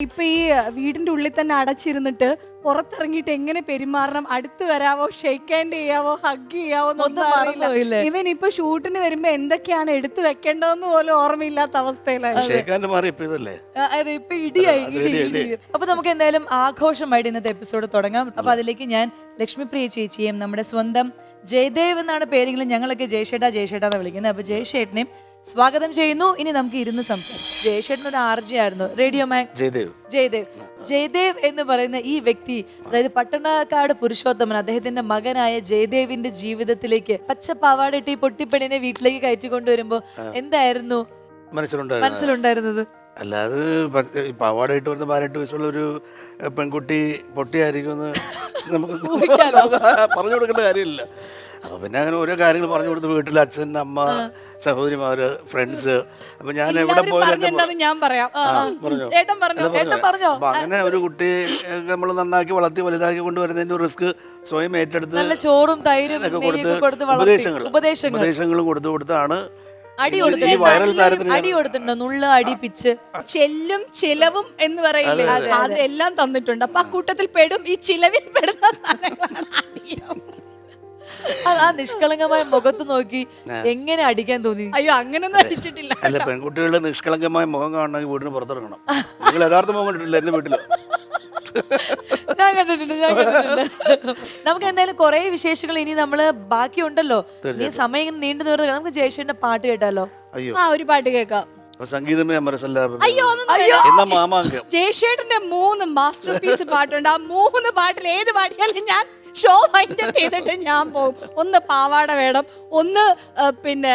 ഇപ്പൊ ഈ വീടിന്റെ ഉള്ളിൽ തന്നെ അടച്ചിരുന്നിട്ട് പുറത്തിറങ്ങിയിട്ട് എങ്ങനെ പെരുമാറണം? അടുത്ത് വരാവോ? ഷെയ്ക്ക് ഹാൻഡ് ചെയ്യാവോ? ഹഗ് ചെയ്യാവോ? ഇവൻ ഇപ്പൊ ഷൂട്ടിന് വരുമ്പോ എന്തൊക്കെയാണ് എടുത്തു വെക്കേണ്ടതെന്ന് പോലും ഓർമ്മയില്ലാത്ത മാറി ഇപ്പൊ അതെ ഇടിയായി ഇടി അപ്പൊ നമുക്ക് എന്തായാലും ആഘോഷമായിട്ട് ഇന്നത്തെ എപ്പിസോഡ് തുടങ്ങാം. അപ്പൊ അതിലേക്ക് ഞാൻ ലക്ഷ്മിപ്രിയ ചേച്ചിയും നമ്മുടെ സ്വന്തം ജയദേവ് എന്നാണ് പേരെങ്കിലും ഞങ്ങളൊക്കെ ജയശേട്ടാ ജയശേട്ടാ എന്ന് വിളിക്കുന്നത്. അപ്പൊ ജയശേട്ടനെയും സ്വാഗതം ചെയ്യുന്നു. ഇനി നമുക്ക് ഇരുന്ന് സംസാരിക്കാം. ജയശേട്ടൻ ഒരു ആർജി ആയിരുന്നു. Radio man Jayadev. Jayadev. Jayadev എന്ന് പറയുന്ന ഈ വ്യക്തി അതായത് പട്ടണക്കാട് പുരുഷോത്തമൻ അദ്ദേഹത്തിന്റെ മകനായ ജയദേവിന്റെ ജീവിതത്തിലേക്ക് പച്ച പാവാടിട്ട് ഈ പൊട്ടിപ്പെണ്ണിനെ വീട്ടിലേക്ക് കയറ്റി കൊണ്ടുവരുമ്പോ എന്തായിരുന്നു? മനസ്സിലുണ്ടായിരുന്നു മനസ്സിലുണ്ടായിരുന്നത്? അല്ലാതെ പ- പാവാടായിട്ട് വരുന്ന പതിനെട്ട് വയസ്സുള്ള ഒരു പെൺകുട്ടി പൊട്ടിയായിരിക്കും എന്ന് നമുക്ക് പറഞ്ഞു കൊടുക്കേണ്ട കാര്യമില്ല. അപ്പൊ പിന്നെ അങ്ങനെ ഓരോ കാര്യങ്ങൾ പറഞ്ഞു കൊടുത്ത് വീട്ടിൽ അച്ഛൻ അമ്മ സഹോദരിമാര് ഫ്രണ്ട്സ്. അപ്പൊ ഞാൻ എവിടെ എല്ലാവരും പോയാലും പറഞ്ഞെന്താന്ന് ഞാൻ പറയാം. പറഞ്ഞോ. ഏട്ടൻ പറഞ്ഞു? അല്ല, ഏട്ടൻ പറഞ്ഞോ? അപ്പൊ അങ്ങനെ ഒരു കുട്ടി നമ്മൾ നന്നാക്കി വളർത്തി വലുതാക്കി കൊണ്ടുവരുന്നതിന്റെ റിസ്ക് സ്വയം ഏറ്റെടുത്ത് നല്ല ചോറും തൈരും കൊടുത്ത് വളർത്തി. ഉപദേശങ്ങൾ. ഉപദേശങ്ങൾ. ഉപദേശങ്ങളും കൊടുത്തു കൊടുത്താണ് അടി താരത്തിന് അടി കൊടുത്തിട്ടുണ്ടോ. നുള്ള അടി പിച്ച്. ചെല്ലും ചിലവും എന്ന് പറയില്ലേ? അതെല്ലാം തന്നിട്ടുണ്ട്. അപ്പൊ ആ കൂട്ടത്തിൽ പെടും ഈ ചിലവിൽ പെടുന്ന. ആ- ആ നിഷ്കളങ്കമായ മുഖത്ത് നോക്കി എങ്ങനെ അടിക്കാൻ തോന്നി? അയ്യോ അങ്ങനൊന്നും അടിച്ചിട്ടില്ല. അല്ല പെൺകുട്ടികളുടെ നിഷ്കളങ്കമായ മുഖം കാണണമെങ്കിൽ വീടിന് പുറത്തിറങ്ങണം. നിങ്ങൾ യഥാർത്ഥ മുഖം കണ്ടിട്ടില്ല എന്റെ വീട്ടിൽ. ഞാൻ കണ്ടിട്ടുണ്ട് ഞാൻ കണ്ടിട്ടുണ്ട്. നമുക്ക് എന്തായാലും കുറെ വിശേഷങ്ങൾ ഇനി നമ്മൾ ബാക്കിയുണ്ടല്ലോ. ഈ സമയം ഇങ്ങനെ നീണ്ടു തീർന്നു നമുക്ക് ജയശ്വരന്റെ പാട്ട് കേട്ടാലോ? അയ്യോ. ആ ഒരു പാട്ട് കേൾക്കാം. സംഗീതമേ അമരസല്ല അയ്യോ. എന്ന മാമാങ്കം? ജയശേട്ടന്റെ മൂന്ന് മാസ്റ്റർ പീസ് പാട്ടുണ്ട്. ആ മൂന്ന് പാട്ടിൽ ഏത് പാടിയാലും ഞാൻ ഷോ വൈൻഡ് അപ്പ് ചെയ്തിട്ട് ഞാൻ പോകും. ഒന്ന് പാവാട വേണം. ഒന്ന് പിന്നെ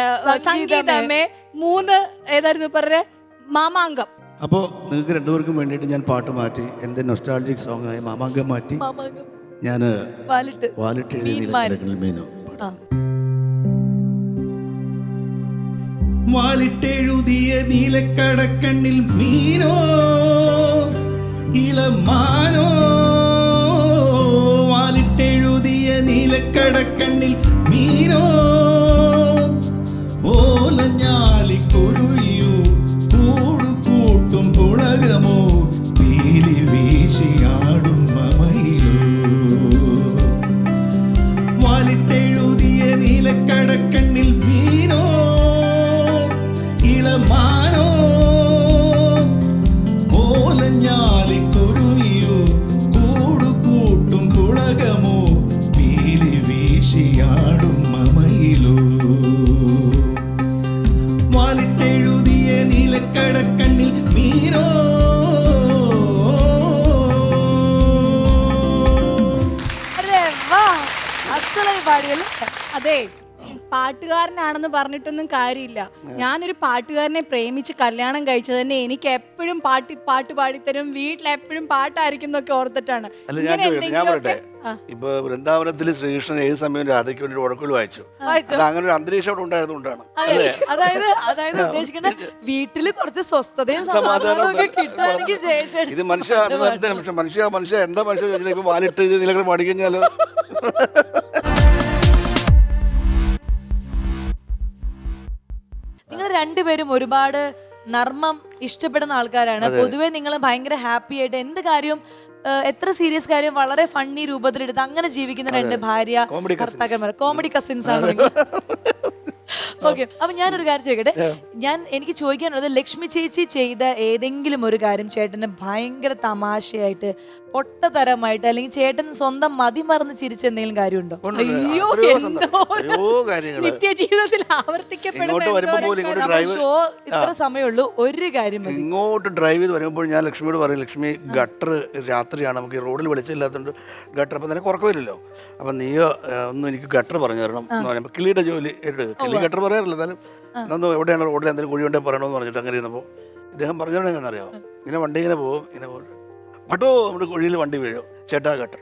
സംഗീതമേ. മൂന്ന് ഏതായിരുന്നു പറഞ്ഞ മാമാങ്കം. അപ്പോൾ നിങ്ങൾക്ക് രണ്ടുപേർക്കും വേണ്ടിയിട്ട് ഞാൻ പാട്ട് മാറ്റി എന്റെ നൊസ്റ്റാൾജിക് സോങ് ആയ മാമാങ്കം മാറ്റി ഞാൻ വാലിട്ട്. വാലിട്ട്. മീനോ. വാലിട്ടെഴുതിയ നീലക്കടക്കണ്ണിൽ മീനോ ഇളമാനോ? വാലിട്ടെഴുതിയ നീലക്കടക്കണ്ണിൽ മീനോ? പാടിയല്ലേ അതെ പാട്ടുകാരനാണെന്ന് പറഞ്ഞിട്ടൊന്നും കാര്യമില്ല. ഞാനൊരു പാട്ടുകാരനെ പ്രേമിച്ച് കല്യാണം കഴിച്ചത് തന്നെ എനിക്ക് എപ്പോഴും പാട്ട് പാട്ട് പാടിത്തരും. വീട്ടിൽ എപ്പോഴും പാട്ടായിരിക്കും എന്നൊക്കെ ഓർത്തിട്ടാണ്. അല്ല ഞാൻ ഇങ്ങനെ ചോദിക്കട്ടെ, ഞാൻ പറയട്ടെ. ഇപ്പൊ വൃന്ദാവനത്തിൽ ശ്രീകൃഷ്ണൻ ഏത് സമയം രാധയ്ക്ക് വേണ്ടി ഉടക്കുകൾ വായിച്ചു. അങ്ങനൊരു അത് അങ്ങനെ ഒരു അന്തരീക്ഷം അവിടെ ഉണ്ടായതുകൊണ്ടാണ് അതെ, അതായത് അതായത് ഉദ്ദേശിക്കുന്നത് വീട്ടിൽ കുറച്ച് സ്വസ്ഥതയും സമാധാനവും ഒക്കെ കിട്ടുകയാണെങ്കിൽ ജയശേഷൻ ഇത് മനുഷ്യ അത് മനുഷ്യ മനുഷ്യ മനുഷ്യ എന്താ മനുഷ്യ ചോദിച്ചാൽ ഇപ്പൊ വാലിട്ട് ഇത് നിലകൾ പാടിക്കഴിഞ്ഞാലോ? രണ്ടുപേരും ഒരുപാട് നർമ്മം ഇഷ്ടപ്പെടുന്ന ആൾക്കാരാണ്. പൊതുവെ നിങ്ങൾ ഭയങ്കര ഹാപ്പി ആയിട്ട് എന്ത് കാര്യവും എത്ര സീരിയസ് കാര്യം വളരെ ഫണ്ണി രൂപത്തിലെടുത്ത് അങ്ങനെ ജീവിക്കുന്ന രണ്ട് ഭാര്യ. ഭർത്താക്കന്മാർ കോമഡി കസിൻസ് ആണ് ഓക്കെ അപ്പൊ ഞാനൊരു കാര്യം ചോദിക്കട്ടെ. ഞാൻ എനിക്ക് ചോദിക്കാനുള്ളത് ലക്ഷ്മി ചേച്ചി ചെയ്ത ഏതെങ്കിലും ഒരു കാര്യം ചേട്ടന് ഭയങ്കര തമാശയായിട്ട് പൊട്ടതരമായിട്ട് അല്ലെങ്കിൽ ചേട്ടൻ സ്വന്തം മതി മറന്ന് ചിരിച്ച എന്തെങ്കിലും കാര്യമുണ്ടോ? ഉണ്ട്. അയ്യോ നിത്യജീവിതത്തിൽ ആവർത്തിക്കപ്പെടുന്ന ഷോ ഇത്ര സമയമുള്ളൂ. ഒരു കാര്യം ഇങ്ങോട്ട് ഡ്രൈവ് ചെയ്ത് വരുമ്പോൾ ഞാൻ ലക്ഷ്മിയോട് പറയും ലക്ഷ്മി ഗട്ടർ രാത്രിയാണ്. നമുക്ക് റോഡിൽ വെളിച്ചമില്ലാത്തതുകൊണ്ട് ഗട്ടർ അപ്പം തന്നെ ഉറക്കമില്ലല്ലോ. അപ്പം നീയോ ഒന്നും എനിക്ക് ഗട്ടർ പറഞ്ഞു തരണം എന്ന് പറയുമ്പോൾ കിളിയുടെ ജോലി കിളി ഗട്ടർ പറയാറില്ല. എന്നാലും ഒന്ന് എവിടെയാണ് റോഡിൽ എന്തെങ്കിലും കുഴി ഉണ്ടെങ്കിൽ പറയണമെന്ന് പറഞ്ഞിട്ട് അങ്ങനെ ഇരുന്നപ്പോൾ ഇദ്ദേഹം പറഞ്ഞോണ്ട് എങ്ങനെയാണെന്നറിയോ ഇങ്ങനെ വണ്ടി ഇങ്ങനെ പോകും ഇങ്ങനെ പോകും. പട്ടോ നമ്മുടെ കുഴിയിൽ വണ്ടി വീഴും. ചേട്ടാ കട്ടർ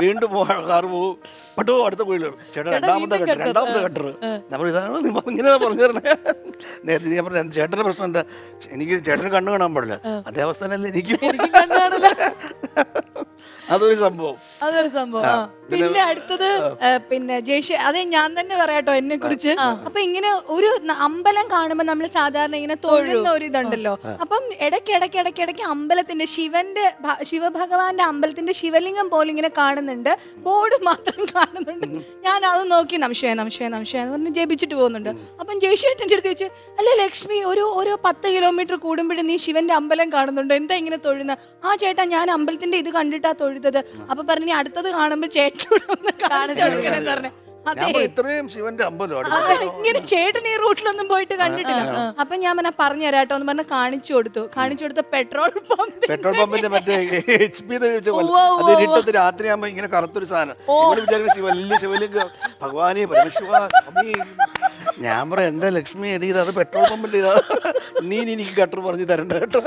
വീണ്ടും പോവാ കാർ പോവും പട്ടോ അടുത്ത കുഴിയിൽ ചേട്ടാ രണ്ടാമത്തെ കട്ടർ രണ്ടാമത്തെ കട്ടർ നമ്മൾ ഇതാണ് ഇങ്ങനെ പറഞ്ഞു തരണേ നേരത്തെ ഞാൻ പറഞ്ഞ ചേട്ടന്റെ പ്രശ്നം എന്താ? എനിക്ക് ചേട്ടന് കണ്ണു കാണാൻ പാടില്ല. അതേ അവസ്ഥ തന്നെ എനിക്ക്. അതൊരു സംഭവം. അതൊരു സംഭവം. പിന്നെ അടുത്തത് പിന്നെ ജയ്ഷ അതെ ഞാൻ തന്നെ പറയാട്ടോ എന്നെ കുറിച്ച് അപ്പൊ ഇങ്ങനെ ഒരു അമ്പലം കാണുമ്പോ നമ്മൾ സാധാരണ ഇങ്ങനെ തൊഴുന്ന ഒരു ഇതുണ്ടല്ലോ. അപ്പം ഇടയ്ക്ക് ഇടയ്ക്ക് ഇടയ്ക്ക് ഇടയ്ക്ക് അമ്പലത്തിന്റെ ശിവന്റെ ശിവഭഗവാന്റെ അമ്പലത്തിന്റെ ശിവലിംഗം പോലെ ഇങ്ങനെ കാണുന്നുണ്ട്. ബോർഡ് മാത്രം കാണുന്നുണ്ട്. ഞാൻ അത് നോക്കി നംശയ നംശയ നംശയ എന്ന് പറഞ്ഞ് ജപിച്ചിട്ട് പോകുന്നുണ്ട്. അപ്പം ജയ്ഷേട്ടന്റെ അടുത്ത് വെച്ച് അല്ലെ ലക്ഷ്മി ഒരു ഒരു പത്ത് കിലോമീറ്റർ കൂടുമ്പോഴും നീ ശിവന്റെ അമ്പലം കാണുന്നുണ്ട്? എന്താ ഇങ്ങനെ തൊഴുന്ന? ആ ചേട്ടാ ഞാൻ അമ്പലത്തിന്റെ ഇത് കണ്ടിട്ടാ തൊഴുതത് അപ്പൊ പറഞ്ഞു അടുത്തത് കാണുമ്പോ ചേട്ടനോട് കാണിച്ചു പറഞ്ഞു. ഞാൻ ഇത്രയും ശിവന്റെ ഇങ്ങനെ ചേട്ടൻ ഈ റൂട്ടിലൊന്നും പോയിട്ട് കണ്ടിട്ടില്ല. അപ്പൊ ഞാൻ പറഞ്ഞ പറഞ്ഞു തരാട്ടോ എന്ന് പറഞ്ഞ കാണിച്ചു കൊടുത്തു. കാണിച്ചു കൊടുത്ത പെട്രോൾ പമ്പ് പെട്രോൾ പമ്പിന്റെ മറ്റേ എച്ച് പി അത് ഉവ്വ് ഉവ്വ് ഇരുട്ടത്ത് രാത്രിയാകുമ്പോ ഇങ്ങനെ കറുത്തൊരു സാധനം. ഇവിടെ വിചാരിക്കും ശിവ വലിയ ശിവലിംഗം. ഭഗവാനെ പരമശിവ. ഞാൻ പറയാം എന്താ ലക്ഷ്മി എടീത് അത് പെട്രോൾ പമ്പിന്റെ ഇതാ നീ ഇനി എനിക്ക് ഗട്ടർ പറഞ്ഞു തരണ്ട കേട്ടോ.